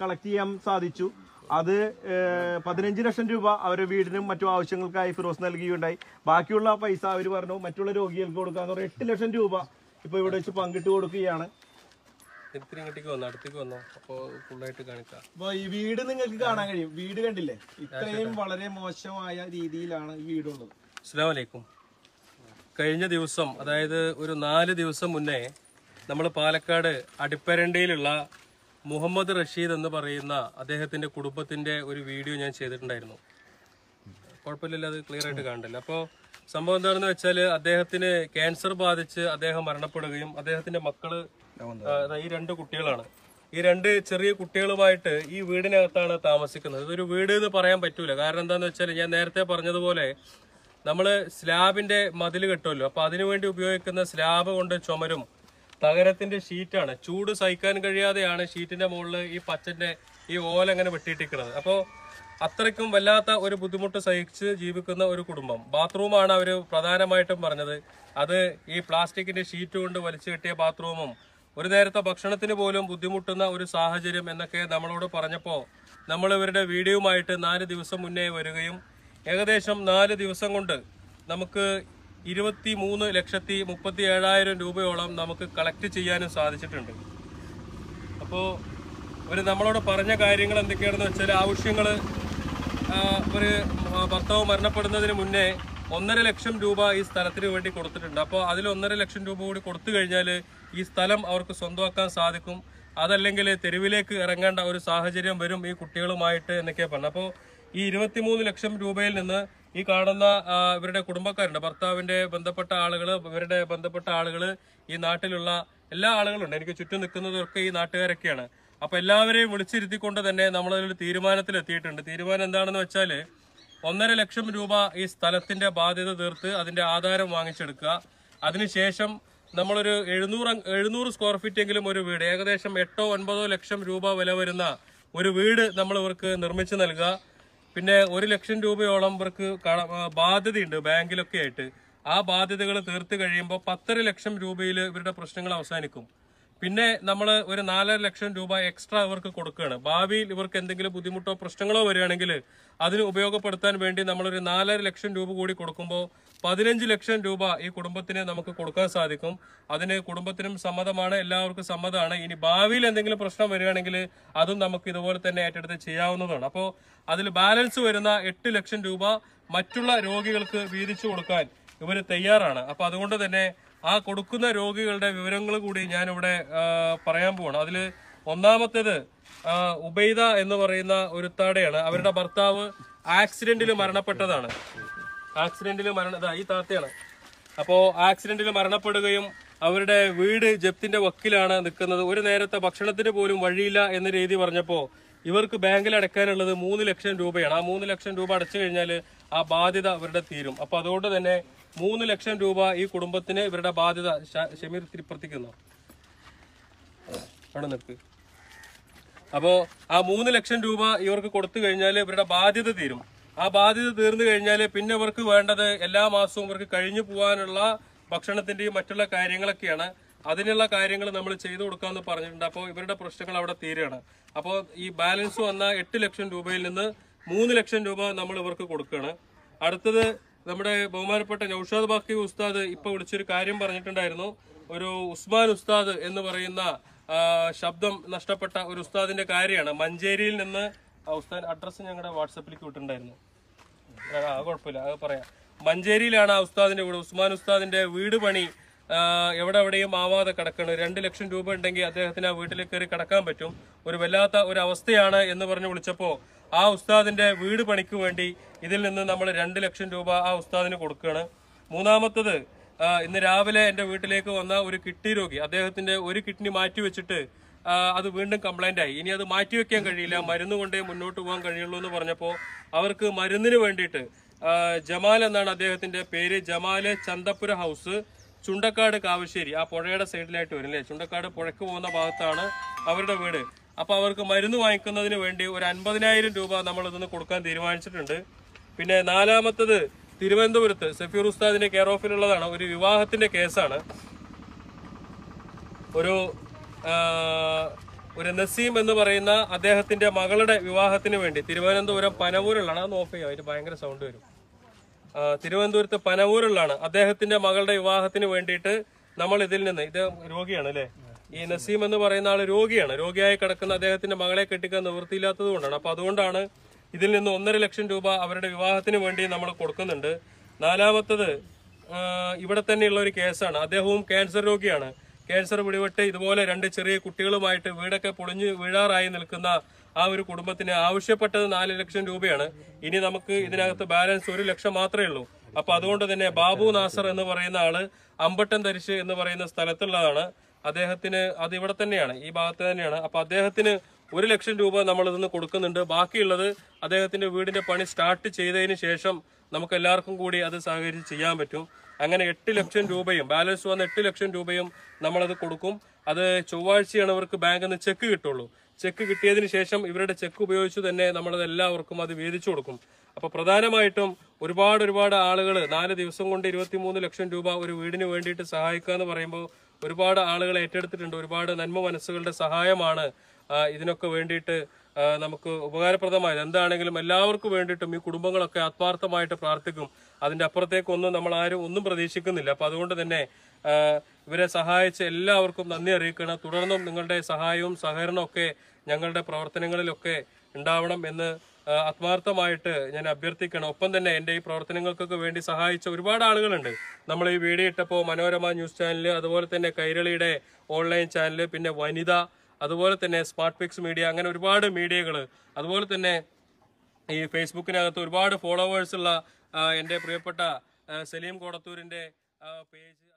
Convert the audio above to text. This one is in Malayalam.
കളക്ട് ചെയ്യാൻ സാധിച്ചു. അത് പതിനഞ്ച് ലക്ഷം രൂപ അവരുടെ വീടിനും മറ്റു ആവശ്യങ്ങൾക്കായി ഫിറോസ് നൽകുകയുണ്ടായി ബാക്കിയുള്ള പൈസ അവർ പറഞ്ഞു മറ്റുള്ള രോഗികൾക്ക് കൊടുക്കാന്ന് പറഞ്ഞാൽ എട്ട് ലക്ഷം രൂപ ഇപ്പൊ ഇവിടെ വെച്ച് പങ്കിട്ട് കൊടുക്കുകയാണ്. അപ്പോൾ ഈ വീട് നിങ്ങൾക്ക് കാണാൻ കഴിയും. വീട് കണ്ടില്ലേ? ഇത്രയും വളരെ മോശമായ രീതിയിലാണ് ഈ വീടുള്ളത്. അസ്സാം വലൈക്കും കഴിഞ്ഞ ദിവസം അതായത് ഒരു നാല് ദിവസം മുന്നേ നമ്മൾ പാലക്കാട് അടിപ്പരണ്ടിയിലുള്ള മുഹമ്മദ് റഷീദ് എന്ന് പറയുന്ന അദ്ദേഹത്തിന്റെ കുടുംബത്തിന്റെ ഒരു വീഡിയോ ഞാൻ ചെയ്തിട്ടുണ്ടായിരുന്നു. കുഴപ്പമില്ലല്ലോ അത് ക്ലിയർ ആയിട്ട് കാണണ്ടല്ലോ. അപ്പോൾ സംഭവം എന്താണെന്ന് വെച്ചാൽ അദ്ദേഹത്തിന് ക്യാൻസർ ബാധിച്ച് അദ്ദേഹം മരണപ്പെടുകയും അദ്ദേഹത്തിന്റെ മക്കൾ ഈ രണ്ട് കുട്ടികളാണ്. ഈ രണ്ട് ചെറിയ കുട്ടികളുമായിട്ട് ഈ വീടിനകത്താണ് താമസിക്കുന്നത്. ഇതൊരു വീട് എന്ന് പറയാൻ പറ്റൂല. കാരണം എന്താന്ന് വെച്ചാൽ ഞാൻ നേരത്തെ പറഞ്ഞതുപോലെ നമ്മൾ സ്ലാബിന്റെ മതിൽ കെട്ടുമല്ലോ അപ്പൊ അതിനുവേണ്ടി ഉപയോഗിക്കുന്ന സ്ലാബ് കൊണ്ട് ചുമരും. തകരത്തിന്റെ ഷീറ്റാണ്. ചൂട് സഹിക്കാൻ കഴിയാതെയാണ് ഷീറ്റിന്റെ മുകളിൽ ഈ പച്ചന്റെ ഈ ഓല അങ്ങനെ വെട്ടിയിട്ടിരിക്കുന്നത്. അപ്പോൾ അത്രയ്ക്കും വല്ലാത്ത ഒരു ബുദ്ധിമുട്ട് സഹിച്ച് ജീവിക്കുന്ന ഒരു കുടുംബം. ബാത്റൂമാണ് അവർ പ്രധാനമായിട്ടും പറഞ്ഞത്. അത് ഈ പ്ലാസ്റ്റിക്കിന്റെ ഷീറ്റ് കൊണ്ട് വലിച്ചു കെട്ടിയ ബാത്റൂമും ഒരു നേരത്തെ ഭക്ഷണത്തിന് പോലും ബുദ്ധിമുട്ടുന്ന ഒരു സാഹചര്യം എന്നൊക്കെ നമ്മളോട് പറഞ്ഞപ്പോൾ നമ്മൾ ഇവരുടെ വീഡിയോയുമായിട്ട് നാല് ദിവസം മുന്നേ വരികയും ഏകദേശം നാല് ദിവസം കൊണ്ട് നമുക്ക് ഇരുപത്തി മൂന്ന് ലക്ഷത്തി മുപ്പത്തി ഏഴായിരം രൂപയോളം നമുക്ക് കളക്ട് ചെയ്യാനും സാധിച്ചിട്ടുണ്ട്. അപ്പോൾ ഒരു നമ്മളോട് പറഞ്ഞ കാര്യങ്ങൾ എന്തൊക്കെയാണെന്ന് വെച്ചാൽ ആവശ്യങ്ങൾ ഒരു ഭർത്താവ് മരണപ്പെടുന്നതിന് മുന്നേ ഒന്നര ലക്ഷം രൂപ ഈ സ്ഥലത്തിന് വേണ്ടി കൊടുത്തിട്ടുണ്ട്. അപ്പോൾ അതിൽ ഒന്നര ലക്ഷം രൂപ കൂടി കൊടുത്തു കഴിഞ്ഞാൽ ഈ സ്ഥലം അവർക്ക് സ്വന്തമാക്കാൻ സാധിക്കും. അതല്ലെങ്കിൽ തെരുവിലേക്ക് ഇറങ്ങേണ്ട ഒരു സാഹചര്യം വരും ഈ കുട്ടികളുമായിട്ട് എന്നൊക്കെയാണ് പറഞ്ഞത്. അപ്പോൾ ഈ ഇരുപത്തിമൂന്ന് ലക്ഷം രൂപയിൽ നിന്ന് ഈ കാണുന്ന ഇവരുടെ കുടുംബക്കാരുണ്ട്. ഭർത്താവിന്റെ ബന്ധപ്പെട്ട ആളുകൾ ഇവരുടെ ബന്ധപ്പെട്ട ആളുകൾ ഈ നാട്ടിലുള്ള എല്ലാ ആളുകളുണ്ട്. എനിക്ക് ചുറ്റും നിൽക്കുന്നതൊക്കെ ഈ നാട്ടുകാരൊക്കെയാണ്. അപ്പൊ എല്ലാവരെയും വിളിച്ചിരുത്തിക്കൊണ്ട് തന്നെ നമ്മളതിലൊരു തീരുമാനത്തിൽ എത്തിയിട്ടുണ്ട് തീരുമാനം എന്താണെന്ന് വെച്ചാൽ ഒന്നര ലക്ഷം രൂപ ഈ സ്ഥലത്തിന്റെ ബാധ്യത തീർത്ത് അതിന്റെ ആധാരം വാങ്ങിച്ചെടുക്കുക. അതിനുശേഷം നമ്മളൊരു എഴുന്നൂറ് എഴുന്നൂറ് സ്ക്വയർ ഫീറ്റ് എങ്കിലും ഒരു വീട് ഏകദേശം എട്ടോ ഒൻപതോ ലക്ഷം രൂപ വില വരുന്ന ഒരു വീട് നമ്മൾ ഇവർക്ക് നിർമ്മിച്ചു നൽകുക. പിന്നെ ഒരു ലക്ഷം രൂപയോളം ഇവർക്ക് ബാധ്യതയുണ്ട് ബാങ്കിലൊക്കെ ആയിട്ട്. ആ ബാധ്യതകൾ തീർത്ത് കഴിയുമ്പോൾ പത്തര ലക്ഷം രൂപയിൽ ഇവരുടെ പ്രശ്നങ്ങൾ അവസാനിക്കും. പിന്നെ നമ്മൾ ഒരു നാലര ലക്ഷം രൂപ എക്സ്ട്രാ ഇവർക്ക് കൊടുക്കുകയാണ്. ഭാവിയിൽ ഇവർക്ക് എന്തെങ്കിലും ബുദ്ധിമുട്ടോ പ്രശ്നങ്ങളോ വരികയാണെങ്കിൽ അതിന് ഉപയോഗപ്പെടുത്താൻ വേണ്ടി നമ്മളൊരു നാലര ലക്ഷം രൂപ കൂടി കൊടുക്കുമ്പോൾ പതിനഞ്ച് ലക്ഷം രൂപ ഈ കുടുംബത്തിന് നമുക്ക് കൊടുക്കാൻ സാധിക്കും. അതിന് കുടുംബത്തിനും സമ്മതമാണ് എല്ലാവർക്കും സമ്മതമാണ്. ഇനി ഭാവിയിൽ എന്തെങ്കിലും പ്രശ്നം വരികയാണെങ്കിൽ അതും നമുക്ക് ഇതുപോലെ തന്നെ ഏറ്റെടുത്ത് ചെയ്യാവുന്നതാണ്. അപ്പോൾ അതിൽ ബാലൻസ് വരുന്ന എട്ട് ലക്ഷം രൂപ മറ്റുള്ള രോഗികൾക്ക് വീതിച്ചു കൊടുക്കാൻ ഇവർ തയ്യാറാണ്. അപ്പോൾ അതുകൊണ്ട് തന്നെ ആ കൊടുക്കുന്ന രോഗികളുടെ വിവരങ്ങൾ കൂടി ഞാനിവിടെ പറയാൻ പോവാണ്. അതിൽ ഒന്നാമത്തേത് ഉബൈദ എന്ന് പറയുന്ന ഒരു താടയാണ് അവരുടെ ഭർത്താവ് ആക്സിഡന്റിൽ മരണപ്പെട്ടതാണ്. ആക്സിഡന്റിൽ മരണ ഈ താത്തയാണ്. അപ്പോ ആക്സിഡന്റിൽ മരണപ്പെടുകയും അവരുടെ വീട് ജപ്തിന്റെ വക്കിലാണ് നിൽക്കുന്നത്. ഒരു നേരത്തെ ഭക്ഷണത്തിന് പോലും വഴിയില്ല എന്ന രീതി പറഞ്ഞപ്പോൾ ഇവർക്ക് ബാങ്കിൽ അടയ്ക്കാനുള്ളത് മൂന്ന് ലക്ഷം രൂപയാണ്. ആ മൂന്ന് ലക്ഷം രൂപ അടച്ചു കഴിഞ്ഞാൽ ആ ബാധ്യത അവരുടെ തീരും. അപ്പോൾ അതുകൊണ്ട് തന്നെ മൂന്ന് ലക്ഷം രൂപ ഈ കുടുംബത്തിന് ഇവരുടെ ബാധ്യത ഷമീർ തിരുപ്രത്തിക്കുന്നു അവിടെ നിൽക്ക് അപ്പോ ആ മൂന്ന് ലക്ഷം രൂപ ഇവർക്ക് കൊടുത്തു കഴിഞ്ഞാൽ ഇവരുടെ ബാധ്യത തീരും. ആ ബാധ്യത തീർന്നു കഴിഞ്ഞാൽ പിന്നെ ഇവർക്ക് വേണ്ടത് എല്ലാ മാസവും ഇവർക്ക് കഴിഞ്ഞു പോകാനുള്ള ഭക്ഷണത്തിന്റെയും മറ്റുള്ള കാര്യങ്ങളൊക്കെയാണ്. അതിനുള്ള കാര്യങ്ങൾ നമ്മൾ ചെയ്തു കൊടുക്കാമെന്ന് പറഞ്ഞിട്ടുണ്ട്. അപ്പോൾ ഇവരുടെ പ്രശ്നങ്ങൾ അവിടെ തീരുകയാണ്. അപ്പോൾ ഈ ബാലൻസ് വന്ന എട്ട് ലക്ഷം രൂപയിൽ നിന്ന് മൂന്ന് ലക്ഷം രൂപ നമ്മൾ ഇവർക്ക് കൊടുക്കുകയാണ്. അടുത്തത് നമ്മുടെ ബഹുമാനപ്പെട്ട നൌഷാദ് ബാക്കി ഉസ്താദ് ഇപ്പൊ വിളിച്ചൊരു കാര്യം പറഞ്ഞിട്ടുണ്ടായിരുന്നു. ഒരു ഉസ്മാൻ ഉസ്താദ് എന്ന് പറയുന്ന ശബ്ദം നഷ്ടപ്പെട്ട ഒരു ഉസ്താദിന്റെ കാര്യമാണ്. മഞ്ചേരിയിൽ നിന്ന് ഉസ്താദ് അഡ്രസ്സ് ഞങ്ങളുടെ വാട്സപ്പിലേക്ക് വിട്ടിട്ടുണ്ടായിരുന്നു. ആ, കുഴപ്പമില്ല അത് പറയാം. മഞ്ചേരിയിലാണ് ആ ഉസ്താദിന്റെ വീട് ഉസ്മാൻ ഉസ്താദിന്റെ വീട് പണി എവിടെ എവിടെയും ആവാതെ കിടക്കണം. രണ്ട് ലക്ഷം രൂപ ഉണ്ടെങ്കിൽ അദ്ദേഹത്തിന് ആ വീട്ടിലേക്ക് കയറി കിടക്കാൻ പറ്റും. ഒരു വല്ലാത്ത ഒരു അവസ്ഥയാണ് എന്ന് പറഞ്ഞ് വിളിച്ചപ്പോൾ ആ ഉസ്താദിന്റെ വീട് പണിക്ക് വേണ്ടി ഇതിൽ നിന്ന് നമ്മൾ രണ്ട് ലക്ഷം രൂപ ആ ഉസ്താദിന് കൊടുക്കുകയാണ്. മൂന്നാമത്തത് ഇന്ന് രാവിലെ എന്റെ വീട്ടിലേക്ക് വന്ന ഒരു കിഡ്നി രോഗി അദ്ദേഹത്തിന്റെ ഒരു കിഡ്നി മാറ്റി വെച്ചിട്ട് അത് വീണ്ടും കംപ്ലൈന്റ് ആയി. ഇനി അത് മാറ്റി വെക്കാൻ കഴിയില്ല മരുന്ന് കൊണ്ടേ മുന്നോട്ട് പോകാൻ കഴിയുള്ളൂ എന്ന് പറഞ്ഞപ്പോൾ അവർക്ക് മരുന്നിന് വേണ്ടിയിട്ട് ജമാൽ എന്നാണ് അദ്ദേഹത്തിന്റെ പേര് ജമാൽ ചന്തപ്പുര ഹൗസ് ചുണ്ടക്കാട് കാവശ്ശേരി ആ പുഴയുടെ സൈഡിലായിട്ട് വരും അല്ലേ? ചുണ്ടക്കാട് പുഴയ്ക്ക് പോകുന്ന ഭാഗത്താണ് അവരുടെ വീട്. അപ്പൊ അവർക്ക് മരുന്ന് വാങ്ങിക്കുന്നതിന് വേണ്ടി ഒരു അൻപതിനായിരം രൂപ നമ്മൾ ഇതൊന്ന് കൊടുക്കാൻ തീരുമാനിച്ചിട്ടുണ്ട്. പിന്നെ നാലാമത്തത് തിരുവനന്തപുരത്ത് സഫീർ ഉസ്താദിന്റെ കെയർ ഓഫിലുള്ളതാണ് ഒരു വിവാഹത്തിന്റെ കേസാണ്. ഒരു ഒരു നസീം എന്ന് പറയുന്ന അദ്ദേഹത്തിന്റെ മകളുടെ വിവാഹത്തിന് വേണ്ടി തിരുവനന്തപുരം പനവൂരിലാണ്. അത് ഓഫ് ചെയ്യാം അതിന് ഭയങ്കര സൗണ്ട് വരും. തിരുവനന്തപുരത്ത് പനവൂരിലാണ് അദ്ദേഹത്തിന്റെ മകളുടെ വിവാഹത്തിന് വേണ്ടിയിട്ട് നമ്മൾ ഇതിൽ നിന്ന് ഇത് രോഗിയാണ് അല്ലേ? ഈ നസീം എന്ന് പറയുന്ന ആൾ രോഗിയാണ്. രോഗിയായി കിടക്കുന്ന അദ്ദേഹത്തിന്റെ മകളെ കെട്ടിക്കാൻ നിവൃത്തിയില്ലാത്തത് കൊണ്ടാണ്. അപ്പൊ അതുകൊണ്ടാണ് ഇതിൽ നിന്ന് ഒന്നര ലക്ഷം രൂപ അവരുടെ വിവാഹത്തിന് വേണ്ടി നമ്മൾ കൊടുക്കുന്നുണ്ട്. നാലാമത്തത് ഇവിടെ തന്നെയുള്ള ഒരു കേസാണ്. അദ്ദേഹവും ക്യാൻസർ രോഗിയാണ്. ക്യാൻസർ പിടിപെട്ട് ഇതുപോലെ രണ്ട് ചെറിയ കുട്ടികളുമായിട്ട് വീടൊക്കെ പൊളിഞ്ഞു വീഴാറായി നിൽക്കുന്ന ആ ഒരു കുടുംബത്തിന് ആവശ്യപ്പെട്ടത് നാല് ലക്ഷം രൂപയാണ്. ഇനി നമുക്ക് ഇതിനകത്ത് ബാലൻസ് ഒരു ലക്ഷം മാത്രമേ ഉള്ളൂ. അപ്പൊ അതുകൊണ്ട് തന്നെ ബാബു നാസർ എന്ന് പറയുന്ന ആൾ അമ്പട്ടം തരിശ് എന്ന് പറയുന്ന സ്ഥലത്തുള്ളതാണ്. അദ്ദേഹത്തിന് അത് ഇവിടെ തന്നെയാണ് ഈ ഭാഗത്ത് തന്നെയാണ്. അപ്പോൾ അദ്ദേഹത്തിന് ഒരു ലക്ഷം രൂപ നമ്മൾ ഇതിന്ന് കൊടുക്കുന്നുണ്ട്. ബാക്കിയുള്ളത് അദ്ദേഹത്തിന്റെ വീടിന്റെ പണി സ്റ്റാർട്ട് ചെയ്തതിന് ശേഷം നമുക്ക് എല്ലാവർക്കും കൂടി അത് സഹകരിച്ച് ചെയ്യാൻ പറ്റും. അങ്ങനെ എട്ട് ലക്ഷം രൂപയും ബാലൻസ് വന്ന എട്ട് ലക്ഷം രൂപയും നമ്മളത് കൊടുക്കും. അത് ചൊവ്വാഴ്ചയാണ് അവർക്ക് ബാങ്കിൽ നിന്ന് ചെക്ക് കിട്ടുള്ളൂ. ചെക്ക് കിട്ടിയതിന് ശേഷം ഇവരുടെ ചെക്ക് ഉപയോഗിച്ച് തന്നെ നമ്മളത് എല്ലാവർക്കും അത് വീതിച്ചു കൊടുക്കും. അപ്പോൾ പ്രധാനമായിട്ടും ഒരുപാട് ഒരുപാട് ആളുകൾ നാല് ദിവസം കൊണ്ട് ഇരുപത്തിമൂന്ന് ലക്ഷം രൂപ ഒരു വീടിന് വേണ്ടിയിട്ട് സഹായിക്കുക എന്ന് പറയുമ്പോൾ ഒരുപാട് ആളുകൾ ഏറ്റെടുത്തിട്ടുണ്ട്. ഒരുപാട് നന്മ മനസ്സുകളുടെ സഹായമാണ് ഇതിനൊക്കെ വേണ്ടിയിട്ട് നമുക്ക് ഉപകാരപ്രദമായത്. എന്താണെങ്കിലും എല്ലാവർക്കും വേണ്ടിയിട്ടും ഈ കുടുംബങ്ങളൊക്കെ ആത്മാർത്ഥമായിട്ട് പ്രാർത്ഥിക്കും. അതിന്റെ അപ്പുറത്തേക്കൊന്നും നമ്മൾ ആരും ഒന്നും പ്രതീക്ഷിക്കുന്നില്ല. അപ്പം അതുകൊണ്ട് തന്നെ ഇവരെ സഹായിച്ച എല്ലാവർക്കും നന്ദി അറിയിക്കണം. തുടർന്നും നിങ്ങളുടെ സഹായവും സഹകരണമൊക്കെ ഞങ്ങളുടെ പ്രവർത്തനങ്ങളിലൊക്കെ ഉണ്ടാവണം എന്ന് ആത്മാർത്ഥമായിട്ട് ഞാൻ അഭ്യർത്ഥിക്കണം. ഒപ്പം തന്നെ എന്റെ ഈ പ്രവർത്തനങ്ങൾക്കൊക്കെ വേണ്ടി സഹായിച്ച ഒരുപാട് ആളുകളുണ്ട്. നമ്മൾ ഈ വീഡിയോ ഇട്ടപ്പോൾ മനോരമ ന്യൂസ് ചാനൽ അതുപോലെ തന്നെ കൈരളിയുടെ ഓൺലൈൻ ചാനൽ പിന്നെ വനിത അതുപോലെ തന്നെ സ്മാർട്ട് പിക്സ് മീഡിയ അങ്ങനെ ഒരുപാട് മീഡിയകൾ. അതുപോലെ തന്നെ ഈ ഫേസ്ബുക്കിനകത്ത് ഒരുപാട് ഫോളോവേഴ്സുള്ള എന്റെ പ്രിയപ്പെട്ട സലീം കോടത്തൂരിന്റെ പേജ്